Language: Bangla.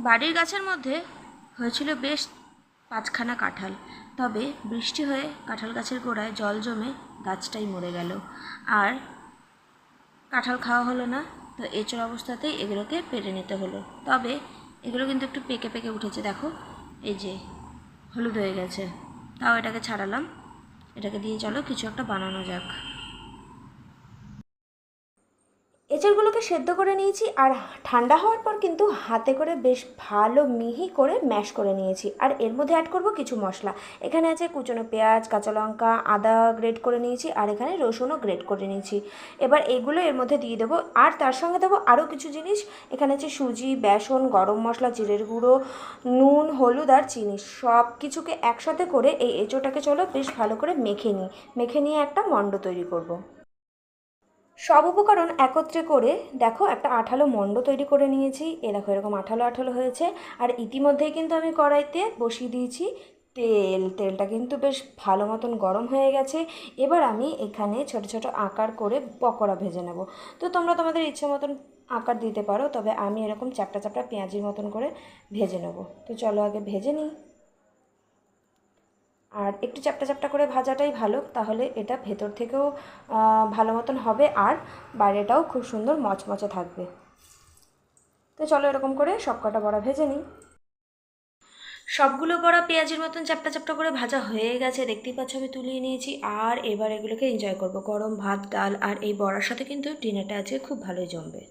বাড়ির গাছের মধ্যে হয়েছিল বেশ পাঁচখানা কাঁঠাল। তবে বৃষ্টি হয়ে কাঁঠাল গাছের গোড়ায় জল জমে গাছটাই মরে গেল। আর কাঁঠাল খাওয়া হলো না, তো এচড় অবস্থাতেই এগুলোকে পেরে নিতে হলো। তবে এগুলো কিন্তু একটু পেকে পেকে উঠেছে, দেখো। এই যে, হলুদ হয়ে গেছে। তাও এটাকে ছাড়ালাম। এটাকে দিয়ে চলো, কিছু একটা বানানো যাক। এঁচড়গুলোকে সেদ্ধ করে নিয়েছি আর ঠান্ডা হওয়ার পর কিন্তু হাতে করে বেশ ভালো মিহি করে ম্যাশ করে নিয়েছি। আর এর মধ্যে অ্যাড করব কিছু মশলা। এখানে আছে কুচনো পেঁয়াজ, কাঁচা লঙ্কা, আদা গ্রেট করে নিয়েছি আর এখানে রসুনও গ্রেট করে নিয়েছি। এবার এগুলো এর মধ্যে দিয়ে দেবো আর তার সঙ্গে দেবো আরও কিছু জিনিস। এখানে আছে সুজি, বেসন, গরম মশলা, জিরের গুঁড়ো, নুন, হলুদ আর চিনি। সব কিছুকে একসাথে করে এই এঁচোটাকে চলো বেশ ভালো করে মেখে নিই। মেখে নিয়ে একটা মণ্ড তৈরি করব। সব উপকরণ একত্রে করে দেখো একটা আঠালো মণ্ড তৈরি করে নিয়েছি। এ দেখো এরকম আঠালো আঠালো হয়েছে। আর ইতিমধ্যেই কিন্তু আমি কড়াইতে বসিয়ে দিয়েছি তেল। তেলটা কিন্তু বেশ ভালো মতন গরম হয়ে গেছে। এবার আমি এখানে ছোট ছোট আকার করে পকোড়া ভেজে নেব। তো তোমরা তোমাদের ইচ্ছে মতন আকার দিতে পারো, তবে আমি এরকম চাপটা চাপটা পেঁয়াজির মতন করে ভেজে নেব। তো চলো আগে ভেজে নিই। আর একটু চ্যাপটা চ্যাপটা করে ভাজাটাই ভালো, তাহলে এটা ভেতর থেকেও ভালো মতন হবে আর বাইরেটাও খুব সুন্দর মচমচে থাকবে। তো চলো এরকম করে সব কটা বড়া ভেজে নিই। সবগুলো বড়া পেঁয়াজের মতন চ্যাপটা চ্যাপটা করে ভাজা হয়ে গেছে, দেখতেই পাচ্ছ আমি তুলিয়ে নিয়েছি। আর এবার এগুলোকে এনজয় করব। গরম ভাত, ডাল আর এই বড়ার সাথে কিন্তু ডিনারটা আজকে খুব ভালোই জমবে।